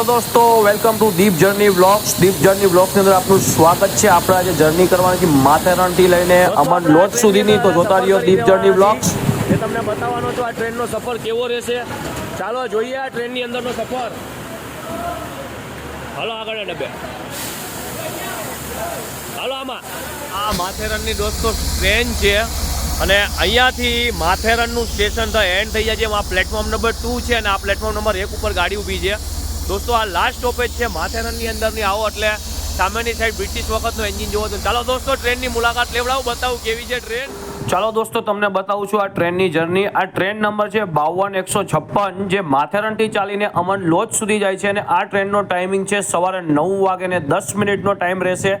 Hello દોસ્તો welcome to Deep journey blogs Deep journey બ્લોગ્સની અંદર આપનું સ્વાગત છે. આપણે આજે જર્ની કરવાની છે માથેરણથી લઈને અમર લોજ સુધીની. તો જોતા રહ્યો દીપ જર્ની બ્લોગ્સ એ તમને બતાવવાનો છું આ ટ્રેનનો સફર કેવો રહેશે? ચાલો જોઈએ આ ટ્રેનની અંદરનો સફર. હાલો આગળ ડબ્બે. હાલો આમાં. આ માથેરણની દોસ્તો ટ્રેન છે અને અહીંયાથી માથેરણનું સ્ટેશન તો એન્ડ થઈ જાય છે. આ પ્લેટફોર્મ નંબર ટુ છે અને આ પ્લેટફોર્મ નંબર એક ઉપર ગાડી ઊભી છે. દોસ્તો, આ લાસ્ટ સ્ટોપેજ છે માથેરણની અંદરની આવો એટલે સામેની સાઈડ બ્રિટિશ વખતનું એન્જિન જોવો તો ચાલો દોસ્તો ટ્રેનની મુલાકાત લેવડાવું, બતાવું કેવી છે ટ્રેન ચાલો દોસ્તો, તમને બતાવું છું આ ટ્રેનની જર્ની. આ ટ્રેન નંબર છે બાવન એકસો છપ્પન, જે માથેરણથી ચાલીને અમન લોજ સુધી જાય છે અને આ ટ્રેનનો ટાઈમિંગ છે સવારે નવ વાગે દસ મિનિટનો ટાઈમ રહેશે,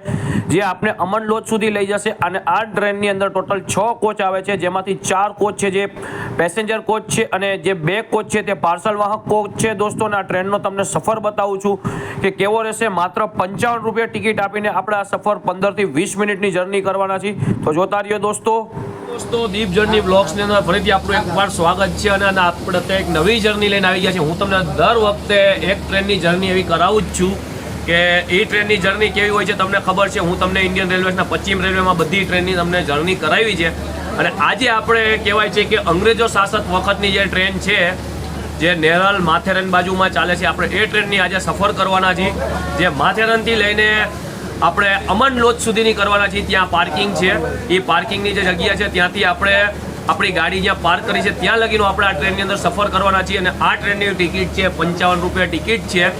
જે આપણે અમન લોજ સુધી લઈ જશે અને આ ટ્રેનની અંદર ટોટલ છ કોચ આવે છે, જેમાંથી ચાર કોચ છે જે પેસેન્જર કોચ છે અને જે બે કોચ છે તે પાર્સલ વાહક કોચ છે દોસ્તો. આ ટ્રેનનો તમને સફર બતાવું છું કે કેવો રહેશે. માત્ર પંચાવન રૂપિયા ટિકિટ આપીને આપણે આ સફર પંદરથી વીસ મિનિટની જર્ની કરવાના છીએ. તો જોતા રહ્યો દોસ્તો. દોસ્તો દીપ જર્ની બ્લોગ્સની અંદર ફરીથી આપણું એકવાર સ્વાગત છે અને આપણે અત્યારે એક નવી જર્ની લઈને આવી ગયા છે હું તમને દર વખતે એક ટ્રેનની જર્ની એવી કરાવું જ છું કે એ ટ્રેનની જર્ની કેવી હોય છે તમને ખબર છે. હું તમને ઇન્ડિયન રેલવેના પશ્ચિમ રેલવેમાં બધી ટ્રેનની તમને જર્ની કરાવી છે. અને આજે આપણે કહેવાય છે કે અંગ્રેજો શાસક વખતની જે ટ્રેન છે, જે નેરલ માથેરન બાજુમાં ચાલે છે, આપણે એ ટ્રેનની આજે સફર કરવાના છીએ. જે માથેરનથી લઈને આપણે અમન લોજ સુધીની કરવાના છીએ. ત્યાં પાર્કિંગ છે. એ પાર્કિંગની જે જગ્યા છે, ત્યાંથી આપણે આપણી ગાડી જ્યાં પાર્ક કરી છે, ત્યાં લગીનો આપણે આ ટ્રેનની અંદર સફર કરવાના છીએ અને આ ટ્રેનની ટિકિટ છે, પંચાવન રૂપિયા ટિકિટ છે.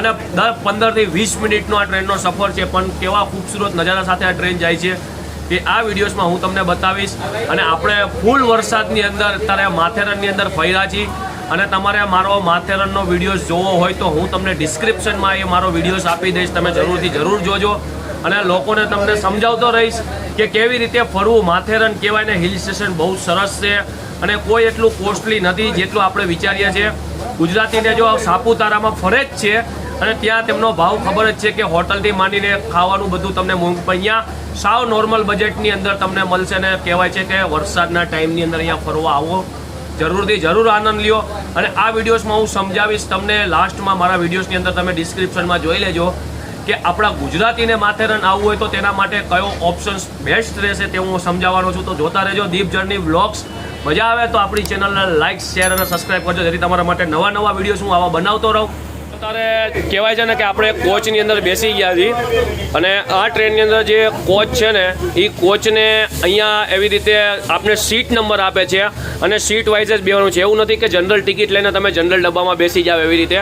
અને દર પંદરથી વીસ મિનિટનો આ ટ્રેનનો સફર છે, પણ કેવા ખૂબસૂરત નજારા સાથે આ ટ્રેન જાય છે એ આ વિડીયોઝમાં હું તમને બતાવીશ. અને આપણે ફૂલ વરસાદની અંદર, અત્યારે માથેરાનની અંદર ફર્યા છીએ. અને તમારે મારો માથેરનનો વીડિયો જોવો હોય તો હું તમને ડિસ્ક્રિપ્શનમાં એ મારો વિડીયોઝ આપી દઈશ. તમે જરૂરથી જરૂર જોજો. અને લોકોને તમને સમજાવતો રહીશ કે કેવી રીતે ફરવું. માથેરન કહેવાય ને હિલ સ્ટેશન બહુ સરસ છે. અને કોઈ એટલું કોસ્ટલી નથી જેટલું આપણે વિચારીએ છીએ. ગુજરાતીને જો સાપુતારામાં ફરે જ છે અને ત્યાં તેમનો ભાવ ખબર જ છે કે હોટલથી માંડીને ખાવાનું બધું તમને અહીંયા સાવ નોર્મલ બજેટની અંદર તમને મળશે ને કહેવાય છે કે વરસાદના ટાઈમની અંદર અહીંયા ફરવા આવો. જરૂરથી જરૂર આનંદ લ્યો. અને આ વિડીયોઝમાં હું સમજાવીશ તમને લાસ્ટમાં મારા વિડીયોઝની અંદર તમે ડિસ્ક્રિપ્શનમાં જોઈ લેજો કે આપણા ગુજરાતીને માથેરન આવવું હોય તો તેના માટે કયો ઓપ્શન્સ બેસ્ટ રહેશે તે હું સમજાવવાનો છું. તો જોતા રહેજો દીપ જર્ની વ્લોગ્સ મજા આવે તો આપણી ચેનલને લાઇક શેર અને સબસ્ક્રાઇબ કરજો. જેથી તમારા માટે નવા નવા વિડીયોઝ હું આવા બનાવતો રહું. અત્યારે કહેવાય છે ને કે આપણે કોચની અંદર બેસી ગયા છીએ અને આ ટ્રેનની અંદર જે કોચ છે ને એ કોચને અહીંયા એવી રીતે આપને સીટ નંબર આપે છે અને સીટ વાઇઝ જ બેવાનું છે. એવું નથી કે જનરલ ટિકિટ લઈને તમે જનરલ ડબ્બામાં બેસી જાવ એવી રીતે.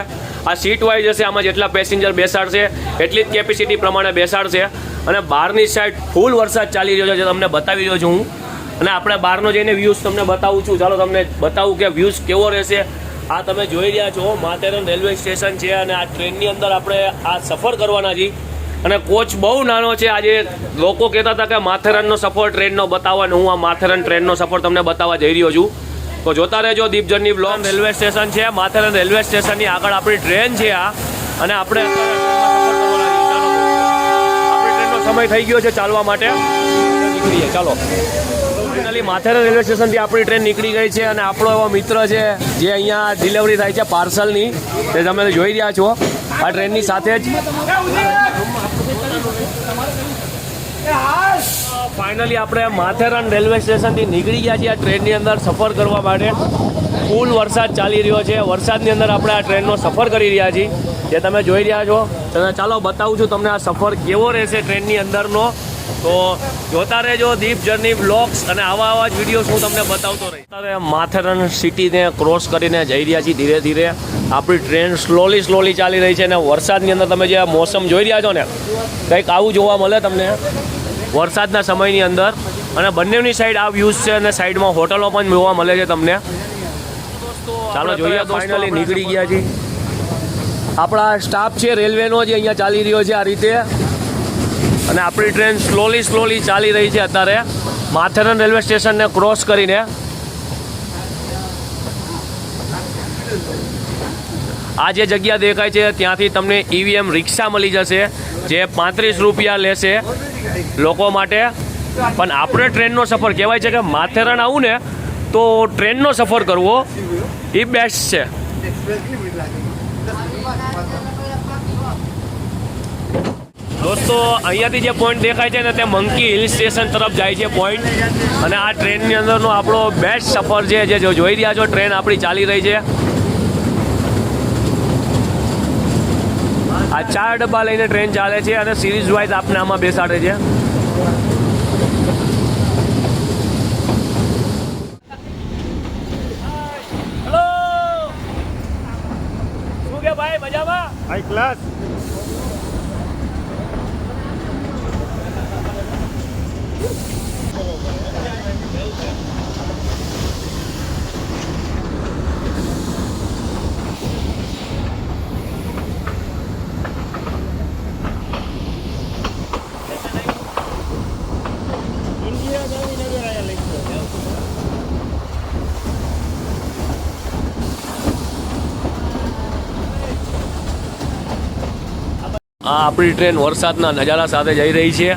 આ સીટ વાઇઝ હશે, આમાં જેટલા પેસેન્જર બેસાડશે, એટલી જ કેપેસિટી પ્રમાણે બેસાડશે. અને બહારની સાઈડ ફૂલ વરસાદ ચાલી રહ્યો છે, જે તમને બતાવી રહ્યો છું હું. અને આપણે બહારનો જઈને વ્યૂઝ તમને બતાવું છું. ચાલો તમને બતાવું કે વ્યૂઝ કેવો રહેશે. આ તમે જોઈ રહ્યા છો માથેરન રેલવે સ્ટેશન છે અને આ ટ્રેનની અંદર આપણે આ સફર કરવાના છીએ. અને કોચ બહુ નાનો છે, આજે લોકો કહેતા હતા કે માથેરનનો સફર ટ્રેનનો બતાવવા અને હું આ માથેરન ટ્રેનનો સફર તમને બતાવવા જઈ રહ્યો છું. તો જોતા રહેજો દીપ જર્ની રેલવે સ્ટેશન છે, માથેરન રેલવે સ્ટેશનની આગળ આપણી ટ્રેન છે આ. અને આપણે. આપણી ટ્રેનનો સમય થઈ ગયો છે ચાલવા માટે. નીકળીએ ચાલો. ફાઇનલી માથેરા રેલવે સ્ટેશનથી આપણી ટ્રેન નીકળી ગઈ છે અને આપણો એવો મિત્ર છે જે અહીંયા ડિલિવરી થાય છે પાર્સલની. તે તમે જોઈ રહ્યા છો. આ ટ્રેનની સાથે જ ફાઇનલી આપણે માથેરાન રેલવે સ્ટેશનથી નીકળી ગયા છીએ. આ ટ્રેનની અંદર સફર કરવા માટે. ફૂલ વરસાદ ચાલી રહ્યો છે. વરસાદની અંદર આપણે આ ટ્રેનનો સફર કરી રહ્યા છીએ. જે તમે જોઈ રહ્યા છો. તો ચાલો બતાવું છું તમને આ સફર કેવો રહેશે ટ્રેનની અંદરનો. તો જોતા રહેજો દીપ જર્ની બ્લોગ્સ અને આવા આવા જ વિડીયોઝ હું તમને બતાવતો રહીશ. અત્યારે માથેરન સિટીને ક્રોસ કરીને જઈ રહ્યા છીએ ધીરે ધીરે. આપણી ટ્રેન સ્લોલી સ્લોલી ચાલી રહી છે અને વરસાદની અંદર તમે જે મોસમ જોઈ રહ્યા છો ને કંઈક આવું જોવા મળે તમને વરસાદના સમયની અંદર. અને બંનેની સાઈડ આ વ્યૂઝ છે અને સાઈડમાં હોટલો પણ જોવા મળે છે તમને. ચાલો જોઈએ ફાઇનલી નીકળી ગયા છીએ. આપણા સ્ટાફ છે રેલવેનો જે અહીંયા ચાલી રહ્યો છે આ રીતે. અને આપણી ટ્રેન સ્લોલી સ્લોલી ચાલી રહી છે અત્યારે. માથેરન રેલવે સ્ટેશનને ક્રોસ કરીને. આ જે જગ્યા દેખાય છે, ત્યાંથી તમને ઈવીએમ રિક્ષા મળી જશે, જે પાંત્રીસ રૂપિયા લેશે લોકો માટે. પણ આપણે ટ્રેનનો સફર કહેવાય છે કે માથેરાન આવું ને, તો ટ્રેનનો સફર કરવો એ બેસ્ટ છે. દોસ્તો, અહીંયાથી જે પોઈન્ટ દેખાય છે ને તે મંકી હિલ સ્ટેશન તરફ જાય છે પોઈન્ટ અને આ ટ્રેનની અંદરનો આપણો બેસ્ટ સફર છે, જે જોઈ રહ્યા છો ટ્રેન આપણી ચાલી રહી છે. આ ચાર ડબ્બા લઈને ટ્રેન ચાલે છે અને સિરીઝ વાઇઝ આપને આમાં બેસાડે છે. શું કે ભાઈ, મજામાં? હાઈ ક્લાસ આ આપણી ટ્રેન વરસાદના નજારા સાથે જઈ રહી છે.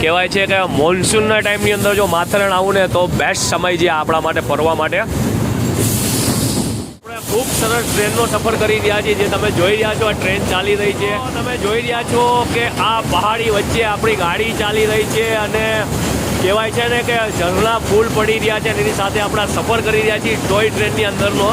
કહેવાય છે કે મોન્સૂનના ટાઈમની અંદર જો માથેરાન આવું ને તો બેસ્ટ સમય છે આપણા માટે ફરવા માટે. આપણે ખૂબ સરસ ટ્રેનનો સફર કરી રહ્યા છીએ, જે તમે જોઈ રહ્યા છો આ ટ્રેન ચાલી રહી છે. તમે જોઈ રહ્યા છો કે આ પહાડી વચ્ચે આપણી ગાડી ચાલી રહી છે અને કહેવાય છે ને કે ઝરણા ફૂલ પડી રહ્યા છે એની સાથે આપણા સફર કરી રહ્યા છીએ ટોય ટ્રેનની અંદરનો.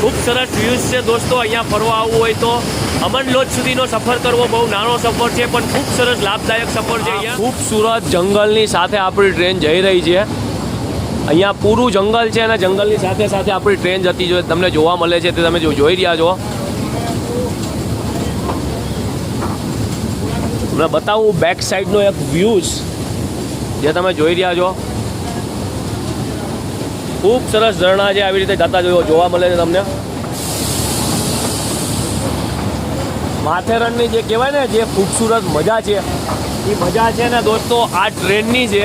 ખૂબ સરસ વ્યૂઝ છે દોસ્તો, અહીંયા ફરવા આવવું હોય તો. અમન લોજ સુધીનો સફર કરવો બહુ નાનો સફર છે પણ ખૂબ સરસ લાભદાયક સફર છે અહીંયા. ખૂબસૂરત જંગલની સાથે આપણી ટ્રેન જઈ રહી છે. અહીંયા પૂરું જંગલ છે અને જંગલની સાથે સાથે આપણી ટ્રેન જતી જો તમને જોવા મળે છે તે તમે જોઈ રહ્યા છો. તમને બતાવું બેક સાઈડનો એક વ્યૂઝ જે તમે જોઈ રહ્યા છો. ખૂબ સરસ ઝરણા છે આવી રીતે જતા જોવા મળે છે તમને. માથેરણની જે કહેવાય ને, જે ખૂબસૂરત મજા છે, એ મજા છે ને દોસ્તો, આ ટ્રેનની છે.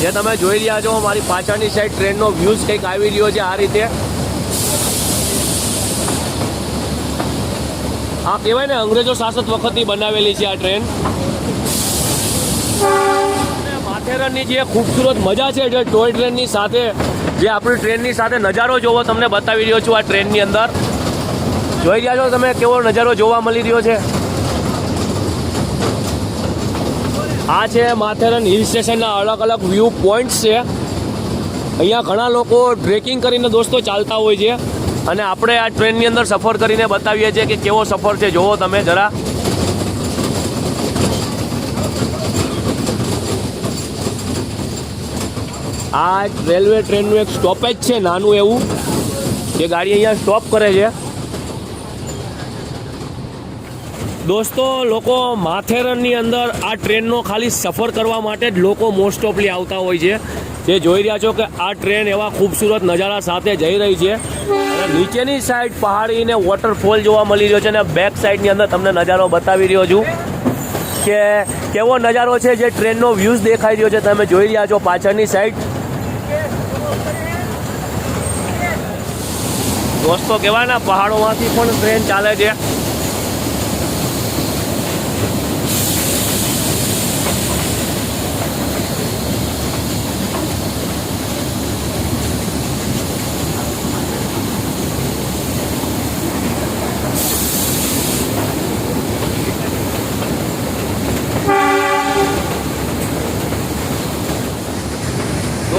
જે તમે જોઈ રહ્યા છો, મારી પાછળની સાઈડ ટ્રેનનો વ્યૂઝ કંઈક આવી રહ્યો છે આ રીતે. આ કહેવાય ને, અંગ્રેજો શાસક વખતની બનાવેલી છે આ ટ્રેન. માથેરણની જે ખૂબસૂરત મજા છે, જે ટોય ટ્રેનની સાથે, જે આપણી ટ્રેનની સાથે નજારો જોવો, તમને બતાવી રહ્યો છું આ ટ્રેનની અંદર. જોઈ રહ્યા છો તમે કેવો નજારો જોવા મળી રહ્યો છે? આ છે માથેરન હિલ સ્ટેશનના અલગ અલગ વ્યૂ પોઈન્ટ્સ છે. અહીંયા ઘણા લોકો ટ્રેકિંગ કરીને દોસ્તો ચાલતા હોય છે. અને આપણે આ ટ્રેનની અંદર સફર કરીને બતાવીએ છીએ કે કેવો સફર છે. જોવો તમે જરા. આ રેલવે ટ્રેનનું એક સ્ટોપેજ છે, નાનું એવું, જે ગાડી અહીંયા સ્ટોપ કરે છે. દોસ્તો, લોકો માથેરનની અંદર આ ટ્રેનનો ખાલી સફર કરવા માટે જ લોકો મોસ્ટ ઓફલી આવતા હોય છે. જે જોઈ રહ્યા છો કે આ ટ્રેન એવા ખૂબસૂરત નજારા સાથે જઈ રહી છે. અને નીચેની સાઈડ પહાડી ને વોટરફોલ જોવા મળી રહ્યો છે અને બેક સાઈડની અંદર તમને નજારો બતાવી રહ્યો છું કે કેવો નજારો છે જે ટ્રેનનો વ્યૂઝ દેખાઈ રહ્યો છે. તમે જોઈ રહ્યા છો પાછળની સાઈડ દોસ્તો કહેવાય પહાડોમાંથી પણ ટ્રેન ચાલે છે.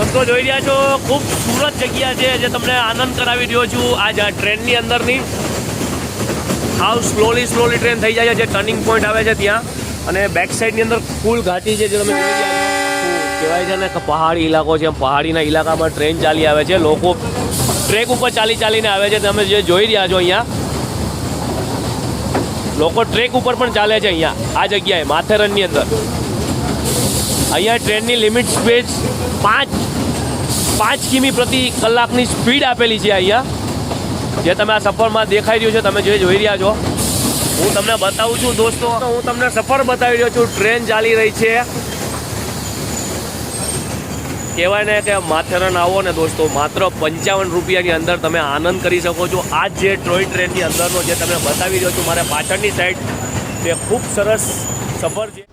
દોસ્તો જોઈ રહ્યા છો ખૂબ સુરત જગ્યા છે જે તમને આનંદ કરાવી રહ્યો છું. આ જ ટ્રેનની અંદરની. હાઉ સ્લોલી સ્લોલી ટ્રેન થઈ જાય છે જે ટર્નિંગ પોઈન્ટ આવે છે ત્યાં. અને બેક સાઈડની અંદર ફૂલ ઘાટી છે જે તમે જોઈ રહ્યા કહેવાય છે ને પહાડી ઇલાકો છે. પહાડીના ઇલાકામાં ટ્રેન ચાલી આવે છે. લોકો ટ્રેક ઉપર ચાલી ચાલીને આવે છે. તમે જે જોઈ રહ્યા છો અહીંયા, લોકો ટ્રેક ઉપર પણ ચાલે છે અહીંયા, આ જગ્યાએ, માથેરનની અંદર. અહીંયા ટ્રેનની લિમિટ સ્પીડ પાંચ પાંચ કિમી પ્રતિ કલાકની સ્પીડ આપેલી છે અહીંયા. જે તમે આ સફરમાં દેખાઈ રહ્યું છે, તમે જે જોઈ રહ્યા છો. હું તમને બતાવું છું દોસ્તો, હું તમને સફર બતાવી રહ્યો છું. ટ્રેન ચાલી રહી છે. કહેવાય ને કે માથેરન આવો ને દોસ્તો, માત્ર પંચાવન રૂપિયાની અંદર તમે આનંદ કરી શકો છો. આ જે ટોય ટ્રેનની અંદરનો જે તમે બતાવી રહ્યો છું, મારે પાછળની સાઈડ તે ખૂબ સરસ સફર છે.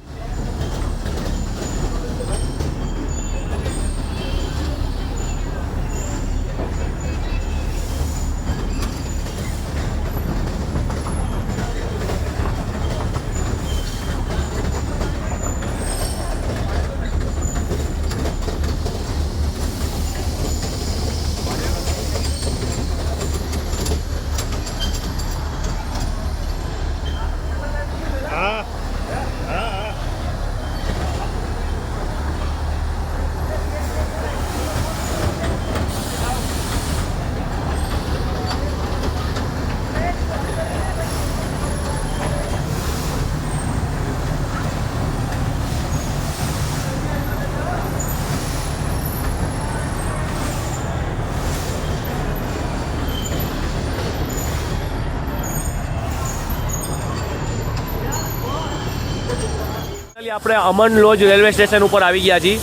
આપણે અમન લોજ રેલવે સ્ટેશન ઉપર આવી ગયા છીએ.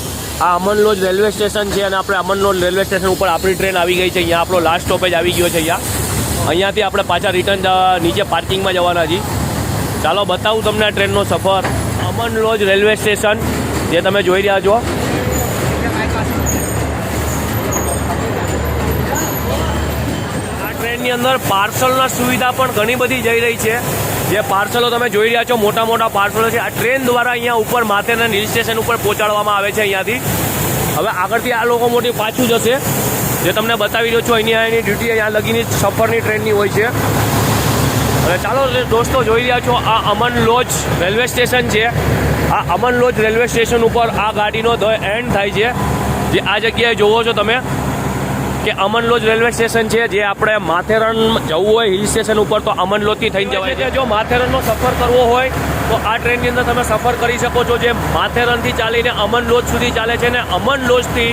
આ અમન લોજ રેલવે સ્ટેશન છે અને આપણે અમન લોજ રેલવે સ્ટેશન ઉપર આપણી ટ્રેન આવી ગઈ છે. અહીંયા આપણો લાસ્ટ સ્ટોપેજ આવી ગયો છે અહીંયા. અહીંયાથી આપણે પાછા રિટર્ન નીચે પાર્કિંગમાં જવાના છીએ. ચાલો બતાવું તમને આ ટ્રેનનો સફર. અમન લોજ રેલવે સ્ટેશન, જે તમે જોઈ રહ્યા છો. આ ટ્રેનની અંદર પાર્સલના સુવિધા પણ ઘણી બધી જઈ રહી છે. જે પાર્સલો તમે જોઈ રહ્યા છો, મોટા મોટા પાર્સલો છે. આ ટ્રેન દ્વારા અહીંયા ઉપર માથેના હિલ સ્ટેશન ઉપર પહોંચાડવામાં આવે છે અહીંયાથી. હવે આગળથી આ લોકો મોટી પાછું જશે. જે તમને બતાવી રહ્યો છું અહીંયા અહીંની ડ્યુટી અહીંયા લગીની સફરની ટ્રેનની હોય છે. અને ચાલો, દોસ્તો, જોઈ રહ્યા છો, આ અમન લોજ રેલવે સ્ટેશન છે. આ અમન લોજ રેલવે સ્ટેશન ઉપર આ ગાડીનો ધ એન્ડ થાય છે. જે આ જગ્યાએ જોવો છો તમે. કે અમનલોજ રેલવે સ્ટેશન છે જે આપણે માથેરન જવું હોય હિલ સ્ટેશન ઉપર તો અમનલોજથી થઈને જવાય છે જો માથેરનનો સફર કરવો હોય તો આ ટ્રેનની અંદર તમે સફર કરી શકો છો જે માથેરનથી ચાલીને અમનલોજ સુધી ચાલે છે ને અમનલોજથી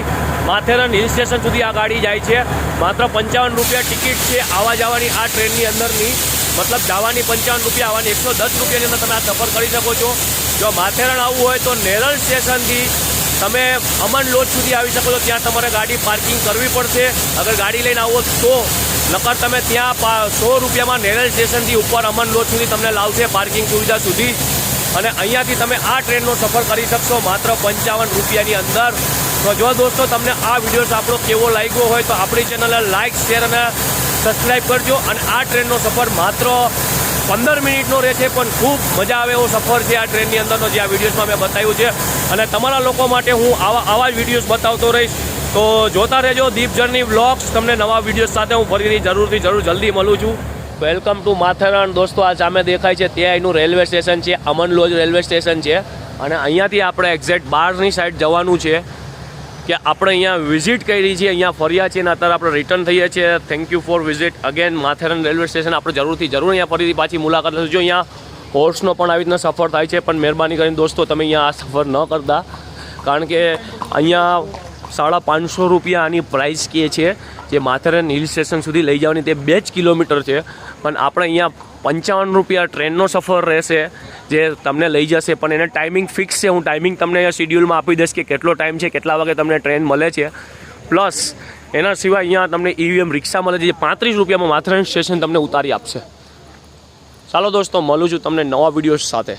માથેરન હિલ સ્ટેશન સુધી આ ગાડી જાય છે. માત્ર પંચાવન રૂપિયા ટિકિટ છે આવા જવાની આ ટ્રેનની અંદરની. મતલબ જવાની પંચાવન રૂપિયા આવવાની એકસો દસ રૂપિયાની અંદર તમે આ સફર કરી શકો છો. જો માથેરન આવવું હોય તો નેરલ સ્ટેશનથી તમે અમન લોજ સુધી આવી શકો છો. ત્યાં તમારે ગાડી પાર્કિંગ કરવી પડશે. અગર ગાડી લઈને આવો તો, નકર તમે ત્યાં સો રૂપિયામાં નેરલ સ્ટેશનથી ઉપર અમન લોજ સુધી તમને લાવશે પાર્કિંગ સુવિધા સુધી. અને અહીંયાથી તમે આ ટ્રેનનો સફર કરી શકશો માત્ર પંચાવન રૂપિયાની અંદર. તો જો દોસ્તો, તમને આ વીડિયો આપણો કેવો લાગ્યો હોય તો આપણી ચેનલને લાઇક શેર અને સબસ્ક્રાઈબ કરજો અને આ ટ્રેનનો સફર માત્ર પંદર મિનિટનો રહે છે, પણ ખૂબ મજા આવે એવો સફર છે આ ટ્રેનની અંદરનો, જે આ વિડીયોઝમાં મેં બતાવ્યું છે. અને તમારા લોકો માટે હું આવા આવા જ વિડીયોઝ બતાવતો રહીશ. તો જોતા રહેજો દીપ જર્ની વ્લોગ્સ. તમને નવા વિડીયોઝ સાથે હું ફરીની જરૂરથી જરૂર જલ્દી મળું છું. વેલકમ ટુ માથેરાન દોસ્તો, આ સામે દેખાય છે તે અહીંનું રેલવે સ્ટેશન છે અમન લોજ રેલવે સ્ટેશન છે. અને અહીંયાથી આપણે એક્ઝેક્ટ બહારની સાઈડ જવાનું છે. કે આપણે અહીંયા વિઝિટ કરી છે, અહીંયા ફર્યા છીએ અને અત્યારે આપણે રિટર્ન થઈએ છીએ. Thank you for visit again Matheran railway station. આપણે જરૂરથી જરૂર અહીંયા ફરીથી પાછી મુલાકાત જો અહીંયા હોર્સનો પણ આવી રીતના સફર થાય છે, પણ મહેરબાની કરીને દોસ્તો, તમે અહીંયા આ સફર ન કરતા. કારણ કે અહીંયા સાડા પાંચસો રૂપિયા આની પ્રાઇસ કહે છે, જે માથેરન હિલ સ્ટેશન સુધી લઈ જવાની તે બે જ કિલોમીટર છે. પણ આપણે અહીંયા પંચાવન રૂપિયા ટ્રેનનો સફર રહેશે, જે તમને લઈ જશે. પણ એને ટાઈમિંગ ફિક્સ છે. હું ટાઈમિંગ તમને શિડ્યુલમાં આપી દઈશ કે કેટલો ટાઈમ છે, કેટલા વાગે તમને ટ્રેન મળે છે. પ્લસ એના સિવાય અહીંયા તમને ઈવીએમ રિક્ષા મળે છે, જે પાંત્રીસ રૂપિયામાં માથેરન સ્ટેશન તમને ઉતારી આપશે. ચાલો દોસ્તો, મળું છું તમને નવા વીડિયો સાથે.